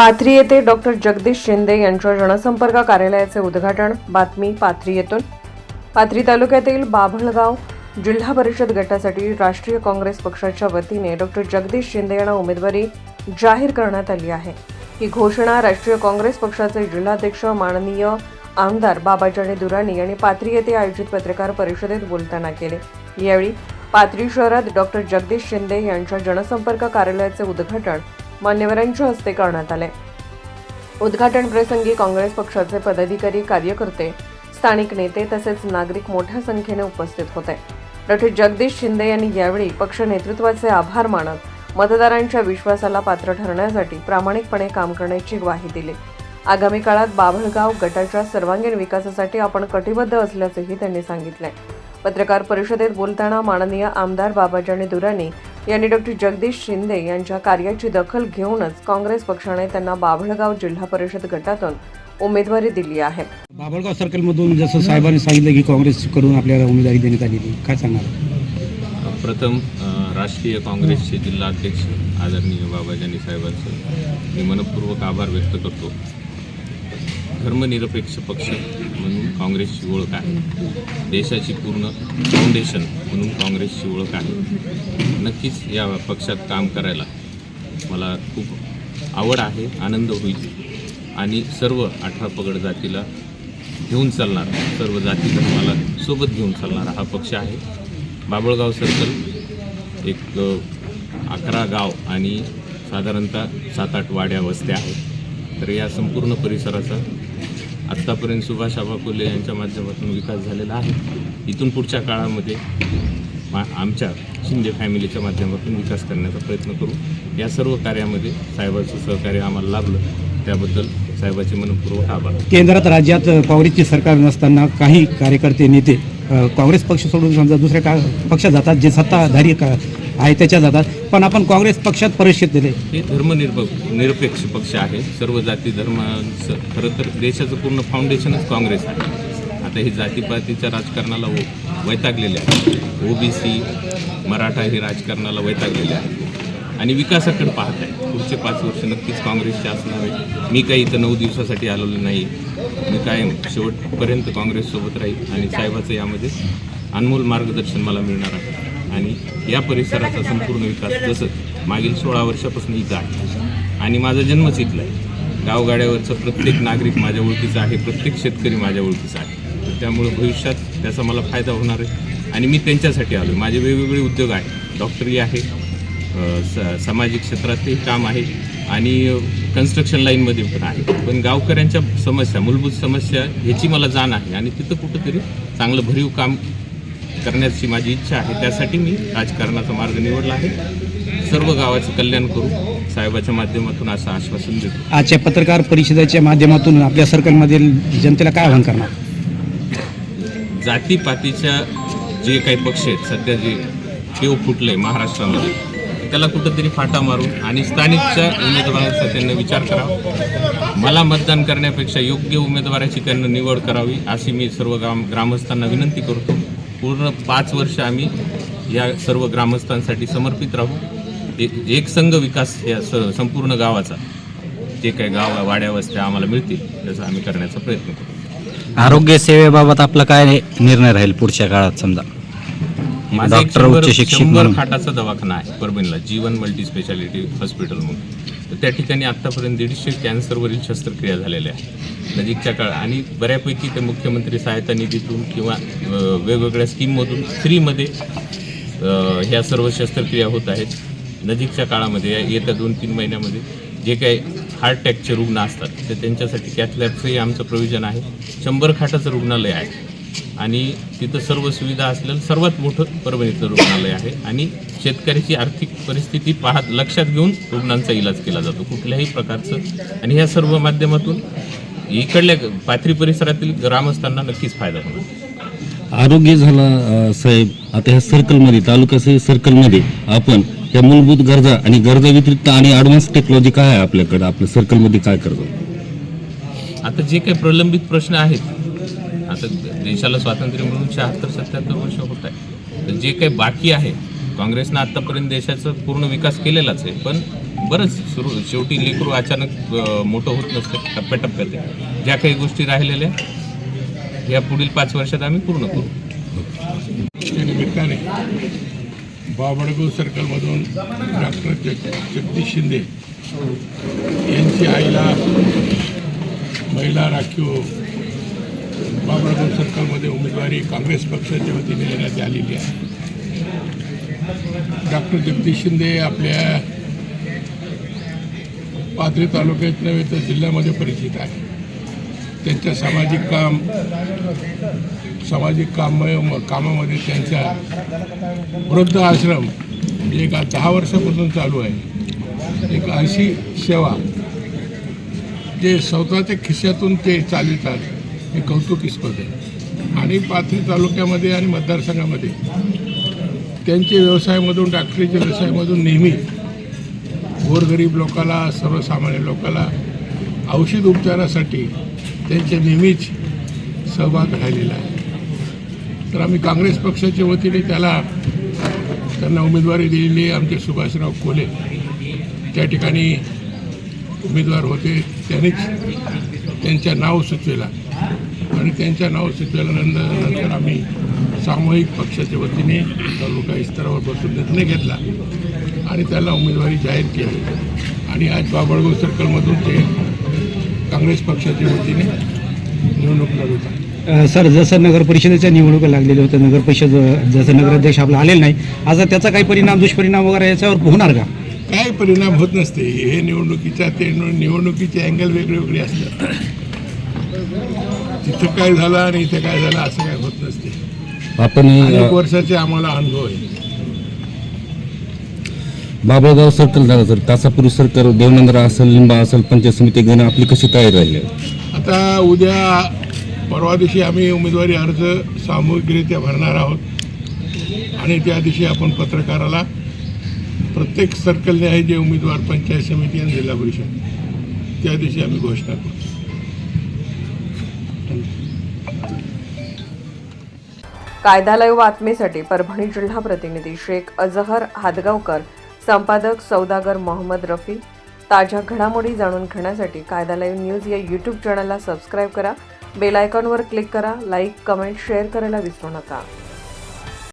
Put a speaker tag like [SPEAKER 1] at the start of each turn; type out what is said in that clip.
[SPEAKER 1] पाथरी येथे डॉक्टर जगदीश शिंदे यांच्या जनसंपर्क कार्यालयाचे उद्घाटन. बातमी पाथरी येथून. पाथरी तालुक्यातील बाभळगाव जिल्हा परिषद गटासाठी राष्ट्रीय काँग्रेस पक्षाच्या वतीने डॉक्टर जगदीश शिंदे यांना उमेदवारी जाहीर करण्यात आली आहे. ही घोषणा राष्ट्रीय काँग्रेस पक्षाचे जिल्हाध्यक्ष माननीय आमदार बाबाजानी दुराणी यांनी पाथरी येथे आयोजित पत्रकार परिषदेत बोलताना केले. यावेळी पाथरी शहरात डॉक्टर जगदीश शिंदे यांच्या जनसंपर्क कार्यालयाचे उद्घाटन मान्यवरांच्या हस्ते करण्यात आले. उद्घाटन प्रसंगी काँग्रेस पक्षाचे पदाधिकारी कार्यकर्ते स्थानिक नेते तसेच नागरिक मोठ्या संख्येने उपस्थित होते. डॉक्टर जगदीश शिंदे यांनी यावेळी पक्ष नेतृत्वाचे आभार मानत मतदारांच्या विश्वासाला पात्र ठरण्यासाठी प्रामाणिकपणे काम करण्याची ग्वाही दिली. आगामी काळात बाभळगाव गटाच्या सर्वांगीण विकासासाठी आपण कटिबद्ध असल्याचेही त्यांनी सांगितले. पत्रकार परिषदेत बोलताना माननीय आमदार बाबाजानी दुराणी यांनी डॉक्टर जगदीश शिंदे यांच्या कार्याची दखल घेऊनच काँग्रेस पक्षाने त्यांना बाभळगाव जिल्हा परिषद गटातून उमेदवारी दिली आहे.
[SPEAKER 2] बाभळगाव सर्कलमधून जसं साहेबांनी सांगितलं की काँग्रेसकडून आपल्याला उमेदवारी देण्यात आलेली काय सांगणार?
[SPEAKER 3] प्रथम राष्ट्रीय काँग्रेसचे जिल्हाध्यक्ष आदरणीय बाबाजानी साहेबांचं मी मनपूर्वक आभार व्यक्त करतो. धर्मनिरपेक्ष पक्ष म्हणून काँग्रेसची ओळख आहे. देशाची पूर्ण फाउंडेशन म्हणून काँग्रेसची ओळख आहे. नक्कीच या पक्षात काम करायला मला खूप आवड आहे आनंद होईल. आणि सर्व अठरा पगड जातीला घेऊन चालणार सर्व जाती धर्माला सोबत घेऊन चालणारा हा पक्ष आहे. बाबळगाव सर्कल एक अकरा गाव आणि साधारणतः सात आठ वाड्या वस्त्या आहेत. तर या संपूर्ण परिसराचा आत्तापर्यंत सुभाष आबा फुले यांच्या माध्यमातून विकास झालेला आहे. इथून पुढच्या काळामध्ये मा आमच्या शिंदे फॅमिलीच्या माध्यमातून विकास करण्याचा प्रयत्न करू. या सर्व कार्यामध्ये साहेबांचं सहकार्य आम्हाला लाभलं. त्याबद्दल साहेबाचे मनपूर्वक आभार.
[SPEAKER 2] केंद्रात राज्यात काँग्रेसचे सरकार नसताना काही कार्यकर्ते नेते काँग्रेस पक्ष सोडून समजा दुसऱ्या का पक्षात जातात जे सत्ताधारी का आहे त्याच्यात जातात. पण आपण काँग्रेस पक्षात परिषद दिले.
[SPEAKER 3] हे धर्मनिरप निरपेक्ष पक्ष आहे. सर्व जाती धर्मांचं खरं तर देशाचं पूर्ण फाउंडेशनच काँग्रेस आहे. आता हे जातीपातीच्या राजकारणाला व- वैतागलेले आहे ओबीसी मराठा हे राजकारणाला वैतागलेले आहे आणि विकासाकडे पाहत आहे पुढचे पाच वर्ष नक्कीच काँग्रेसचे असणार आहे मी काही इथं नऊ दिवसासाठी आलेलो नाही. मी कायम शेवटपर्यंत काँग्रेससोबत राहील आणि साहेबाचं यामध्ये अनमोल मार्गदर्शन मला मिळणार आहे. आणि या परिसराचा संपूर्ण विकास जसं मागील सोळा वर्षापासून इथं आहे. आणि माझा जन्मच इथला आहे. गावगाड्यावरचा प्रत्येक नागरिक माझ्या ओळखीचा आहे प्रत्येक शेतकरी माझ्या ओळखीचा आहे. तर त्यामुळे भविष्यात त्याचा मला फायदा होणार आहे. आणि मी त्यांच्यासाठी आलो माझे वेगवेगळे उद्योग आहेत. डॉक्टरी आहे स सामाजिक क्षेत्रातही काम आहे आणि कन्स्ट्रक्शन लाईनमध्ये पण आहे. पण गावकऱ्यांच्या समस्या मूलभूत समस्या ह्याची मला जाण आहे आणि तिथं कुठंतरी चांगलं भरीव काम करण्याची माझी इच्छा आहे. त्यासाठी मी राजकारणाचा मार्ग निवडला आहे. सर्व गावाचं कल्याण करू. साहेबाच्या माध्यमातून असं आश्वासन देतो.
[SPEAKER 2] आजच्या पत्रकार परिषदेच्या माध्यमातून आपल्या सर्कलमधील जनतेला काय आव्हान करणार?
[SPEAKER 3] जातीपातीच्या जे काही पक्ष आहेत सध्या जे पेव फुटले महाराष्ट्रामध्ये त्याला कुठंतरी फाटा मारून आणि स्थानिकच्या उमेदवारांचा त्यांना विचार करावा. मला मतदान करण्यापेक्षा योग्य उमेदवाराची त्यांना निवड करावी अशी मी सर्व ग्राम ग्रामस्थांना विनंती करतो. पूर्ण पाच वर्ष आम्ही या सर्व ग्रामस्थांसाठी समर्पित राहू. एक एक संघ विकास या स संपूर्ण गावाचा जे काही गाव वाड्या वस्त्या आम्हाला मिळतील त्याचा आम्ही करण्याचा प्रयत्न करू.
[SPEAKER 4] आरोग्य सेवेबाबत आपला काय निर्णय राहील पुढच्या काळात समजा?
[SPEAKER 3] माझा
[SPEAKER 4] डॉक्टर उच्च म्हणून.
[SPEAKER 3] खाटाचा दवाखाना आहे परभणीला. जीवन मल्टी स्पेशालिटी हॉस्पिटल म्हणून. तर त्या ठिकाणी आत्तापर्यंत दीडशे कॅन्सरवरील शस्त्रक्रिया झालेल्या आहेत. नजीकच्या काळ आणि बऱ्यापैकी ते मुख्यमंत्री सहायता निधीतून किंवा वेगवेगळ्या स्कीममधून फ्रीमध्ये ह्या सर्व शस्त्रक्रिया होत आहेत. नजीकच्या काळामध्ये या- येत्या दोन तीन महिन्यामध्ये जे काही हार्ट अटॅकचे रुग्ण असतात तर त्यांच्यासाठी कॅथलॅबचंही आमचं प्रोव्हिजन आहे. शंभर खाटाचं रुग्णालय आहे. आणि तिथं सर्व सुविधा असलेलं सर्वात मोठं परभणीतलं रुग्णालय आहे. आणि शेतकऱ्याची आर्थिक परिस्थिती पाहत लक्षात घेऊन रुग्णांचा इलाज केला जातो. कुठल्याही प्रकारचं आणि ह्या सर्व माध्यमातून इकडल्या पाथरी परिसरातील ग्रामस्थांना नक्कीच फायदा होणार.
[SPEAKER 5] आरोग्य झाला साहेब. आता ह्या सर्कलमध्ये तालुक्याच्या सर्कलमध्ये आपण या मूलभूत गरजा आणि गरजा व्यतिरिक्त आणि ॲडव्हान्स टेक्नॉलॉजी काय आहे आपल्याकडे? आपल्या सर्कलमध्ये काय करतो?
[SPEAKER 3] आता जे काही प्रलंबित प्रश्न आहेत आता देशाला स्वातंत्र्य मिळून शहात्तर सत्याहत्तर वर्ष होत आहे तर जे काही बाकी आहे काँग्रेसनं आत्तापर्यंत देशाचा पूर्ण विकास केलेलाच आहे पण बरंच सुरू शेवटी लेकरू अचानक मोठं होत नसतं टप्प्याटप्प्यात आहे. ज्या काही गोष्टी राहिलेल्या या पुढील पाच वर्षात आम्ही पूर्ण करू
[SPEAKER 6] निमित्ताने बाबडगाव सर्कलमधून डॉक्टर जगदीश शिंदे यांची आईला महिला राखीव बाबडगाव सर्कलमध्ये उमेदवारी काँग्रेस पक्षाच्या वतीने देण्यात आलेली आहे. डॉक्टर जगदीश शिंदे आपल्या पाथरी तालुक्यात नव्हे तर जिल्ह्यामध्ये परिचित आहे त्यांच्या सामाजिक काम सामाजिक काम कामामध्ये त्यांचा वृद्ध आश्रम जे एक दहा वर्षापासून चालू आहे. एक अशी सेवा जे स्वतःच्या खिशातून ते चालवितात. हे कौतुकीस्पद आहे. आणि पाथरी तालुक्यामध्ये आणि मतदारसंघामध्ये त्यांचे व्यवसायामधून डॉक्टरीच्या व्यवसायामधून नेहमी गोरगरीब लोकाला सर्वसामान्य लोकाला औषध उपचारासाठी त्यांचे नेहमीच सहभाग राहिलेला आहे. तर आम्ही काँग्रेस पक्षाच्या वतीने त्याला त्यांना उमेदवारी दिलेली आमचे सुभाषराव कोले त्या ठिकाणी उमेदवार होते. त्यांनीच त्यांच्या नाव सुचवेला. आणि त्यांच्या नाव सुचवल्यानंतर नंतर आम्ही सामूहिक पक्षाच्या वतीने तालुका स्तरावर बसून निर्णय घेतला आणि त्याला उमेदवारी जाहीर केली. आणि आज बाबळगाव सर्कलमधून ते काँग्रेस पक्षाच्या वतीने निवडणूक लढवत आहे
[SPEAKER 2] सर जसं नगर परिषदेच्या निवडणुका लागलेल्या होत्या नगर परिषद जसं नगराध्यक्ष आपला आलेला नाही आता त्याचा काही परिणाम दुष्परिणाम वगैरे याच्यावर होणार का?
[SPEAKER 6] काय परिणाम होत नसते. हे निवडणुकीच्या ते निव- निवडणुकीचे अँगल वेगळे वेगळे असतात. तिथं काय झालं आणि इथे काय झालं असं काय होत नसते.
[SPEAKER 5] आपण
[SPEAKER 6] अनेक वर्षाचे आम्हाला अनुभव आहे.
[SPEAKER 5] बाबळगाव सर्कल झालं सर तासापूर्वी सर्कल देवनंदरा असेल लिंबा असेल पंचायत समिती घेणं आपली कशी तयारी राहिली?
[SPEAKER 6] आता उद्या परवा दिवशी आम्ही उमेदवारी अर्ज सामूहिकरित्या भरणार आहोत. आणि त्या दिवशी आपण पत्रकाराला प्रत्येक सर्कलने आहे जे उमेदवार पंचायत समिती आणि जिल्हा परिषद. त्या दिवशी आम्ही घोषणा करू
[SPEAKER 1] कायदालय बातमीसाठी परभणी जिल्हा प्रतिनिधी शेख अजहर हादगावकर संपादक सौदागर मोहम्मद रफी. ताज्या घडामोडी जाणून घेण्यासाठी कायदालय न्यूज या यूट्यूब चॅनलला सबस्क्राईब करा. बेल आयकॉनवर क्लिक करा. लाईक कमेंट शेअर करायला विसरू नका.